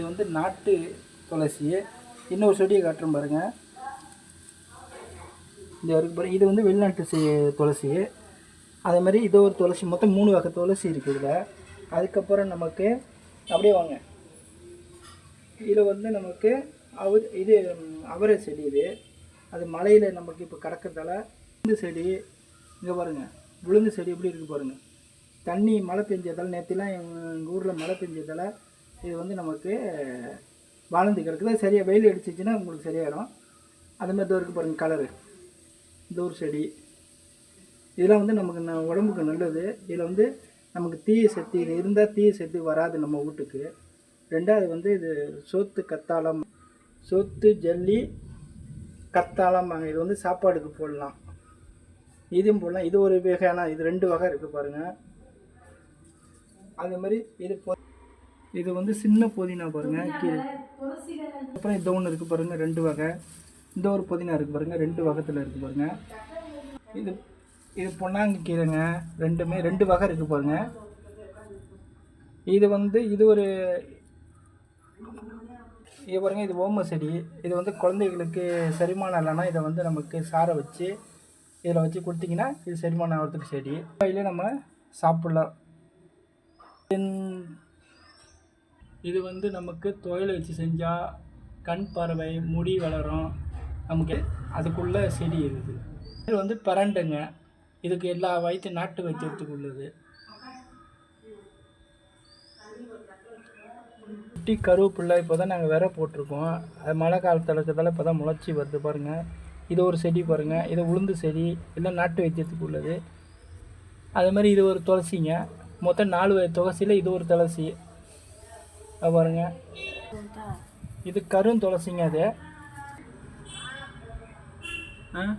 இது வந்து நாட்டு துளசி. இன்னொரு செடியை காட்டுறோம் பாருங்கள் இந்த வரைக்கும் பாருங்க. இது வந்து வெளிநாட்டு செ- துளசி. அதே மாதிரி இது ஒரு துளசி. மொத்தம் மூணு வகை துளசி இருக்குது இதில். அதுக்கப்புறம் நமக்கு அப்படியே வாங்க. இதில் வந்து நமக்கு அவ இது அவரை செடி இது. அது மலையில் நமக்கு இப்போ கிடக்கிறதால உளுந்து செடி இங்கே பாருங்கள் உளுந்து செடி எப்படி இருக்குது பாருங்கள் தண்ணி மழை பெஞ்சதால் நேற்றுலாம் எங்கள் ஊரில் மழை பெஞ்சதால் இது வந்து நமக்கு வாழ்ந்து கிடக்குது. சரியாக வெயில் அடிச்சிச்சுன்னா உங்களுக்கு சரியாயிடும். அது மாதிரி இருக்குது பாருங்கள் கலரு இந்த ஒரு செடி. இதெல்லாம் வந்து நமக்கு ந- உடம்புக்கு நல்லது. இதில் வந்து நமக்கு தீய சக்தி இது இருந்தால் தீய சக்தி வராது நம்ம வீட்டுக்கு. ரெண்டாவது வந்து இது சோத்து கத்தாழம். சோத்து ஜல்லி கத்தாழம் இது வந்து சாப்பாடுக்கு போடலாம். இதுவும் போடலாம். இது ஒரு வகையான இது ரெண்டு வகை இருக்குது பாருங்கள் அதே மாதிரி இது போ இது வந்து சின்ன புதினா பாருங்கள் கீழே. அப்புறம் இது ஒன்று இருக்குது பாருங்கள் ரெண்டு வகை. இந்த ஒரு புதினா இருக்குது பாருங்கள் ரெண்டு வகத்தில் இருக்குது பாருங்கள் இது இது பொன்னாங்க கீரைங்க ரெண்டுமே ரெண்டு வகை இருக்குது பாருங்க. இது வந்து இது ஒரு இது பாருங்க இது ஓம செடி. இது வந்து குழந்தைகளுக்கு செரிமானம் இல்லைன்னா இதை வந்து நமக்கு சாரை வச்சு இதில் வச்சு கொடுத்தீங்கன்னா இது செரிமானம் ஆகிறதுக்கு செடி. இதில் நம்ம சாப்பிட்லாம். தென்- இது வந்து நமக்கு தொழில் வச்சு செஞ்சால் கண் பறவை முடி வளரும். நமக்கு அதுக்குள்ள செடி இருக்குது. இது வந்து பரண்டுங்க. இதுக்கு எல்லா வயிற்று நாட்டு வைத்தியத்துக்கு உள்ளது. குட்டி கருவேப்பில்லை இப்போ தான் நாங்கள் விரை போட்டிருக்கோம். அது மழை காலத்தில் இருக்கிறதால இப்போ தான் முளைச்சி வருது பாருங்கள் இது ஒரு செடி பாருங்கள் இது உளுந்து செடி. இல்லை நாட்டு வைத்தியத்துக்கு உள்ளது. அதே மாதிரி இது ஒரு துளசிங்க. மொத்தம் நாலு வகை துளசியில் இது ஒரு துளசி. பாருங்க. இது கரும் துளசிங்க அது. ஆ?